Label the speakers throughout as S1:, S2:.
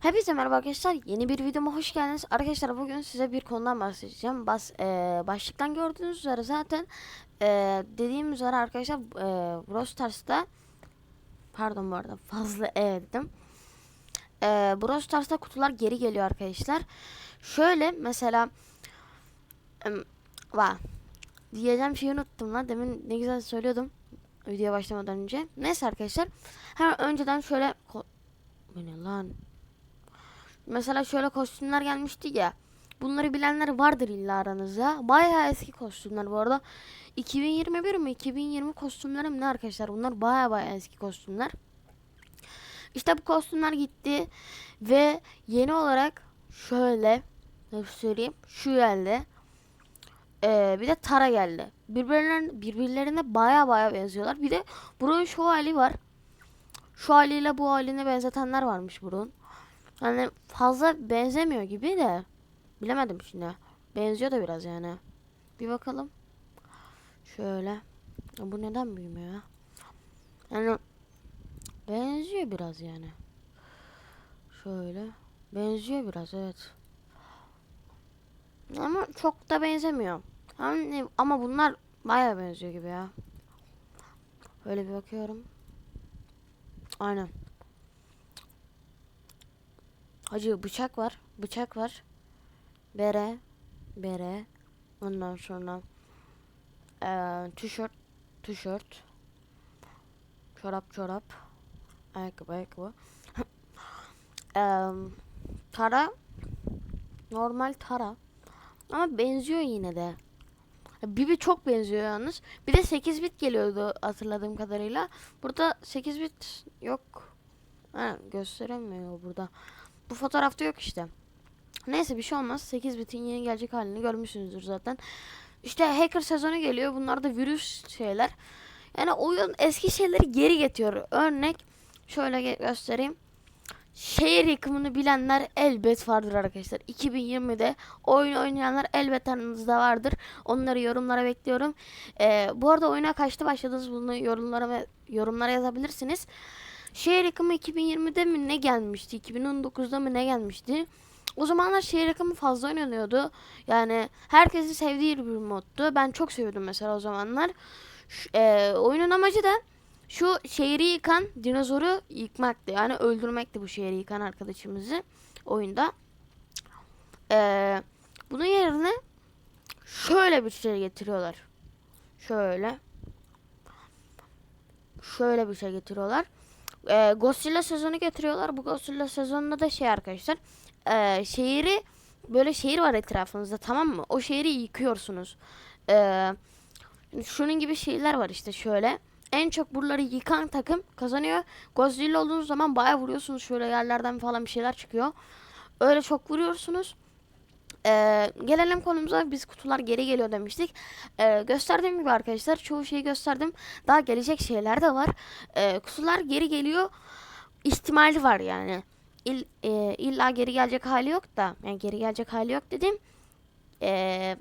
S1: Hepinize merhaba arkadaşlar. Yeni bir videoma hoş geldiniz. Arkadaşlar bugün size bir konudan bahsedeceğim. Bas eee, başlıktan gördüğünüz üzere zaten eee, dediğim üzere arkadaşlar eee Brawl Stars'ta pardon bu arada fazla e dedim. Eee Brawl Stars'ta kutular geri geliyor arkadaşlar. Şöyle mesela em, va diyeceğim şeyi unuttum lan. Demin ne güzel söylüyordum videoya başlamadan önce. Neyse arkadaşlar. Hemen önceden şöyle bu ne lan? Mesela şöyle kostümler gelmişti ya. Bunları bilenler vardır illa aranızda. Bayağı eski kostümler bu arada. 2021 mi 2020 kostümleri mi ne arkadaşlar? Bunlar bayağı bayağı eski kostümler. İşte bu kostümler gitti ve yeni olarak şöyle nasıl söyleyeyim şu geldi. Ee, bir de Tara geldi. Birbirlerine, birbirlerine baya baya benziyorlar. Bir de Bro'nun şu hali var. Şu haliyle bu haline benzetenler varmış Bro'nun. Hani fazla benzemiyor gibi de. Bilemedim şimdi. Benziyor da biraz yani. Bir bakalım. Şöyle. Bu neden büyümüyor ya? Yani benziyor biraz yani. Şöyle. Benziyor biraz evet. Ama çok da benzemiyor. Hani, ama bunlar bayağı benziyor gibi ya. Öyle bir bakıyorum. Aynen. Hacı bıçak var. Bıçak var. Bere. Bere. Ondan sonra eee tişört. Tişört. Çorap çorap. Ayakkabı ayakkabı. Eee tara. Normal tara. Ama benziyor yine de. Bibi çok benziyor yalnız. Bir de 8 bit geliyordu hatırladığım kadarıyla. Burada 8 bit yok. Ha, gösteremiyor burada. Bu fotoğrafta yok işte. Neyse bir şey olmaz. 8 bitin yeni gelecek halini görmüşsünüzdür zaten. İşte hacker sezonu geliyor. Bunlar da virüs şeyler. Yani oyun eski şeyleri geri getiriyor. Örnek şöyle göstereyim. Şehir yıkımını bilenler elbet vardır arkadaşlar. 2020'de oyun oynayanlar elbet aranızda vardır. Onları yorumlara bekliyorum. Ee, bu arada oyuna kaçta başladınız bunu yorumlara yorumlara yazabilirsiniz. Şehir yıkımı 2020'de mi ne gelmişti? 2019'da mı ne gelmişti? O zamanlar şehir yıkımı fazla oynanıyordu. Yani herkesin sevdiği bir moddu. Ben çok seviyordum mesela o zamanlar. Şu- e, oyunun amacı da şu şehri yıkan dinozoru yıkmaktı. Yani öldürmekti bu şehri yıkan arkadaşımızı oyunda. E, bunun yerine şöyle bir şey getiriyorlar. Şöyle. Şöyle bir şey getiriyorlar. E, Godzilla sezonu getiriyorlar. Bu Godzilla sezonunda da şey arkadaşlar. E, şehri böyle şehir var etrafınızda tamam mı? O şehri yıkıyorsunuz. E, şunun gibi şeyler var işte şöyle. En çok buraları yıkan takım kazanıyor. Godzilla olduğunuz zaman bayağı vuruyorsunuz. Şöyle yerlerden falan bir şeyler çıkıyor. Öyle çok vuruyorsunuz. Ee, gelelim konumuza biz kutular geri geliyor demiştik. Ee, gösterdiğim gibi arkadaşlar çoğu şeyi gösterdim. Daha gelecek şeyler de var. Ee, kutular geri geliyor. İhtimali var yani. İl, e, illa geri gelecek hali yok da. Yani geri gelecek hali yok dedim. Ee,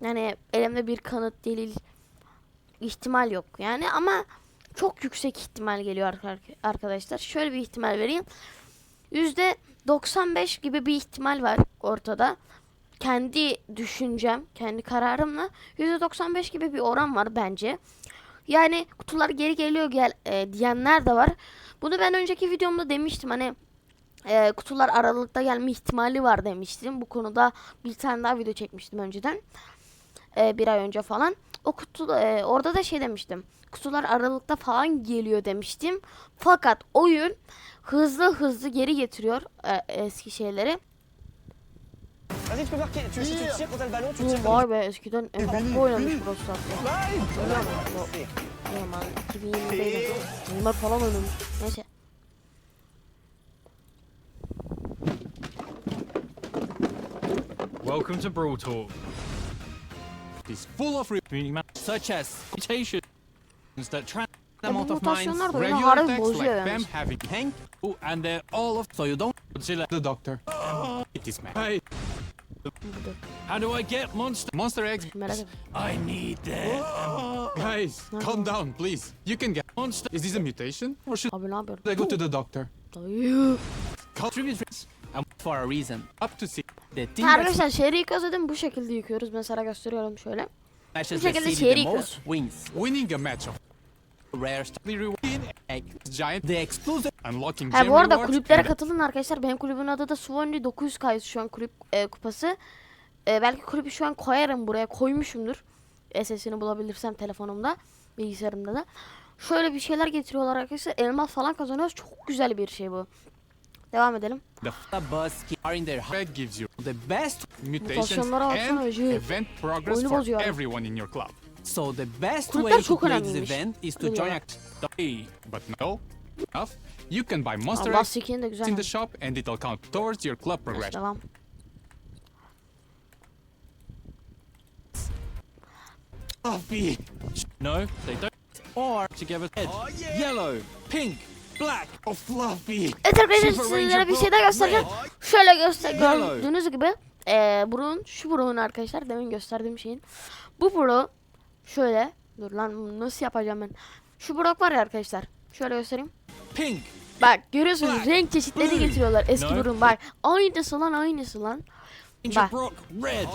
S1: yani elimde bir kanıt delil ihtimal yok yani ama çok yüksek ihtimal geliyor arka- arkadaşlar. Şöyle bir ihtimal vereyim. Yüzde 95 gibi bir ihtimal var ortada. Kendi düşüncem, kendi kararımla yüzde 95 gibi bir oran var bence. Yani kutular geri geliyor gel e, diyenler de var. Bunu ben önceki videomda demiştim hani e, kutular aralıkta gelme ihtimali var demiştim. Bu konuda bir tane daha video çekmiştim önceden. E, bir ay önce falan. O kutu e, orada da şey demiştim. Kutular aralıkta falan geliyor demiştim. Fakat oyun hızlı hızlı geri getiriyor e, eski şeyleri.
S2: Vas-y, tu peux marquer. Tu, si tu tires quand t'as le ballon, tu tires
S1: var be eskiden en çok oynamış Brawl Stars'ta.
S2: Live
S1: Öyle mi? Bu- Ne man 2020'de Neymar falan oynamış. Neyse.
S3: Welcome to Brawl Talk.
S4: is full of
S3: Community
S4: such as mutations that trans
S1: bu
S4: amount of minds, regular
S1: harbi
S4: text
S1: bozuyor
S4: like them having hang, oh, and they're all of so you don't Godzilla the doctor. It is man. How do I get monster Monster Eggs?
S1: Merak ettim.
S4: I need that. Guys, calm down, please. You can get monster. Is this a mutation, or should
S1: Abi ne yapıyorsun?
S4: I go to the doctor?
S1: Dayı.
S3: For a reason.
S4: Up to six.
S3: The team that
S1: Arkadaşlar şehri yıkıyoruz dedim bu şekilde yıkıyoruz. Mesela gösteriyorum şöyle. bu şekilde şehri
S3: most wins.
S4: Winning a match of
S3: Rare stuff.
S4: the reward
S3: Egg.
S4: giant
S3: The exclusive
S4: unlocking
S1: Ha bu arada kulüplere katılın arkadaşlar. Benim kulübün adı da Swansea 900K şu an kulüp e, kupası. E, belki kulübü şu an koyarım buraya. Koymuşumdur. SS'ini bulabilirsem telefonumda, bilgisayarımda da. Şöyle bir şeyler getiriyorlar arkadaşlar. Elmas falan kazanıyoruz. Çok güzel bir şey bu. Devam edelim.
S3: the skin are in their
S4: red gives you
S3: the best.
S4: mutations
S1: Mutasyonlara baksana
S4: and
S1: Ece.
S4: event progress
S1: Oyunu
S4: for
S1: bozuyor.
S4: everyone in your club.
S3: So the best
S1: Kulüpler
S3: way to
S1: çok
S3: play this
S1: önemliymiş.
S3: event is to join
S1: diyorlar.
S3: a
S4: Hey, but no, enough. You can buy monster
S1: Allah
S4: eggs
S1: de
S4: in the shop and it'll count towards your club progression.
S1: Devam.
S4: Fluffy. No, they don't.
S3: or
S4: Together.
S3: red, yellow, pink, black.
S4: Oh, Fluffy.
S1: Evet arkadaşlar
S3: Super
S1: sizlere
S3: Ranger
S1: bir şey
S3: Bro-
S1: daha göstereceğim. Şöyle göster
S3: Yellow.
S1: gördüğünüz gibi eee burun şu burun arkadaşlar demin gösterdiğim şeyin. Bu buru şöyle dur lan nasıl yapacağım ben. Şu brok var ya arkadaşlar. Şöyle göstereyim.
S3: Pink,
S1: Bak görüyorsunuz
S3: Black,
S1: renk çeşitleri
S3: blue.
S1: getiriyorlar eski
S4: No.
S1: burun bak. Aynısı lan aynısı lan. Bak.
S3: Brock, red,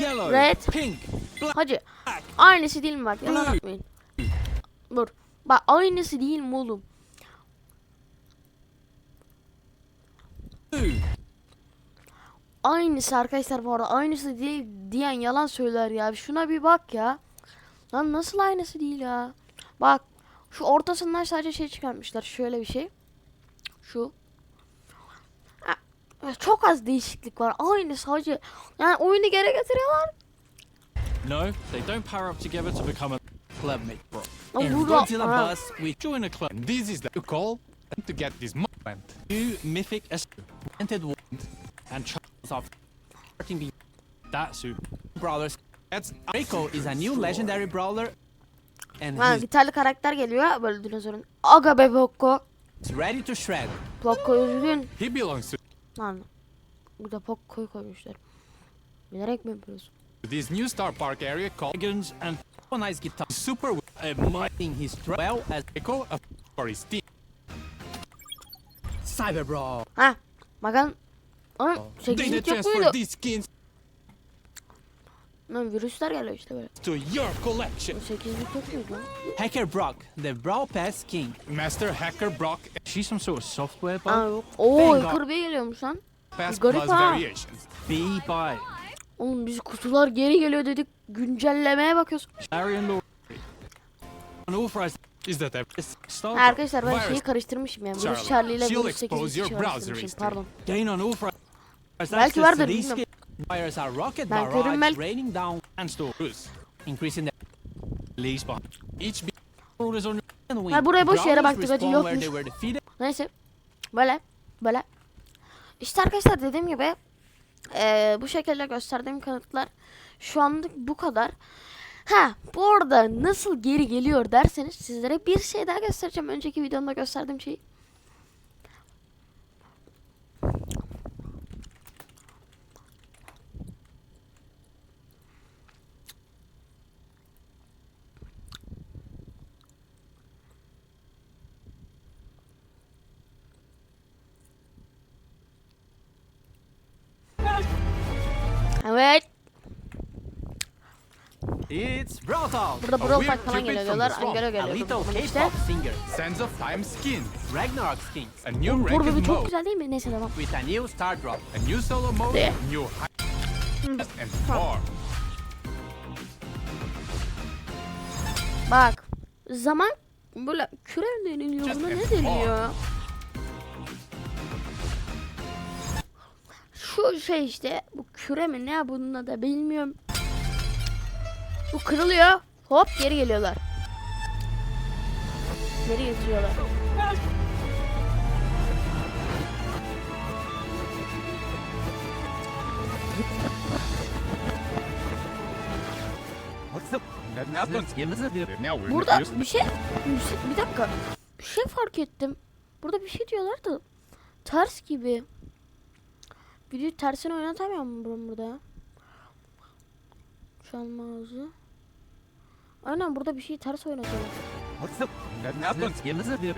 S3: yellow,
S1: Red.
S3: pink, black.
S1: Hacı aynısı değil mi bak yalan atmayın. Dur. Bak aynısı değil mi oğlum? Aynısı arkadaşlar bu arada aynısı değil diyen yalan söyler ya. Şuna bir bak ya. Lan nasıl aynısı değil ya? Bak şu ortasından sadece şey çıkartmışlar. Şöyle bir şey. Şu. Ha, Çok az değişiklik var. Aynı sadece. Yani oyunu geri getiriyorlar.
S4: No, they don't power up together to become a
S3: Clubmate Bro. Godzilla
S1: Ha.
S3: Buzz with
S4: join a club. And this is the you call to get this moment.
S3: two mythic enchanted wand and charms of starting the
S4: That suit.
S3: brawlers. Draco is a new legendary brawler and
S1: Ha,
S3: he's
S1: gitarlı karakter geliyor. Böyle dinozorun. Aga be Poco.
S3: ready to shred.
S1: Poco üzgün.
S4: he belongs to
S1: Lan. Burada Poco'yu koymuşlar. Bilerek mi yapıyorsun?
S4: this new Star Park area called
S3: Dragons and nice guitar.
S4: Super
S3: mighting his well as
S4: Echo for his team.
S3: Cyber Brawl.
S1: Ha. Bakın. Oğlum
S4: They
S1: 8
S4: did
S1: bit yok
S4: transfer
S1: muydu?
S4: these skins
S1: Lan virüsler geliyor işte böyle.
S4: to your collection.
S1: 8 bit yok muydu?
S3: Hacker Brock, the Brawl Pass King.
S4: Master Hacker Brock
S3: She's some sort of software
S1: Aa yok. Oo yukarı bir geliyormuş lan.
S4: Pass
S1: Garip
S4: plus
S1: ha.
S4: variations.
S3: B by
S1: Oğlum biz kutular geri geliyor dedik. Güncellemeye bakıyoruz.
S3: Law. Unauthorized
S4: Is that?
S3: Star
S1: Ha, arkadaşlar ben şeyi karıştırmışım ya. Virüs
S4: Charlie.
S1: İle Virüs 8
S4: expose your browser
S1: karıştırmışım.
S4: history.
S1: Pardon.
S3: Gain unauthorized
S1: Belki vardır, bilmiyorum.
S3: Fires a rocket
S1: Ben
S3: barrage
S1: belki-
S3: raining down
S4: And stores.
S3: increasing the
S4: Leaves behind. Each be-
S3: rulers on and win.
S1: Ha, buraya boş yere
S3: Brawlers
S1: baktık, hacı,
S3: respawn where
S1: yokmuş.
S3: they were defeated.
S1: Neyse. Böyle. Böyle. İşte arkadaşlar dediğim gibi eee, bu şekilde gösterdiğim kanıtlar şu anlık bu kadar. Ha bu arada nasıl geri geliyor derseniz sizlere bir şey daha göstereceğim. Önceki videomda gösterdiğim şeyi.
S3: It's Talk.
S1: Burada Talk falan geliyor
S4: from
S1: diyorlar.
S4: the swamp.
S1: Angelo
S3: A
S1: geliyor.
S3: little
S1: Bunun işte.
S4: Sands of Time skin.
S3: Ragnarok Skins,
S4: A new
S1: Burada
S4: ranked
S1: bir çok
S4: mode.
S1: güzel değil mi? Neyse devam.
S3: with a new star drop.
S4: A new solo mode. New high. and more.
S1: Bak. Zaman böyle küre deniliyor buna ne deniyor? Şu şey işte bu küre mi ne bunun adı bilmiyorum. Bu kırılıyor. Hop geri geliyorlar. Geri getiriyorlar. Burada bir şey, bir şey bir dakika. Bir şey fark ettim. Burada bir şey diyorlar da ters gibi. Videoyu tersine oynatamıyor mu ben burada? Çalma. Aynen burada bir şey ters oynatıyorlar.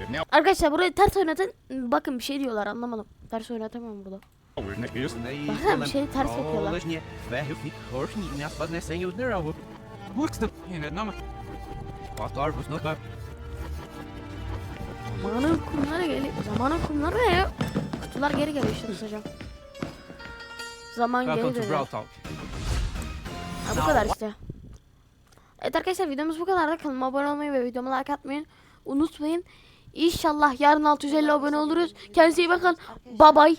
S4: Now
S1: Arkadaşlar burayı ters oynatın. Bakın bir şey diyorlar anlamadım. Ters oynatamıyorum burada. Baksana bir şeyi ters yapıyorlar. Zamanın kumları geliyor. Zamanın kumları ne ya? Kutular geri geliyor işte hocam. Zaman geri dönüyor. Ha, bu kadar işte. Evet arkadaşlar videomuz bu kadar. Kanalıma abone olmayı ve videoma like atmayı unutmayın. İnşallah yarın 650 abone oluruz. Kendinize iyi bakın. Bye bye.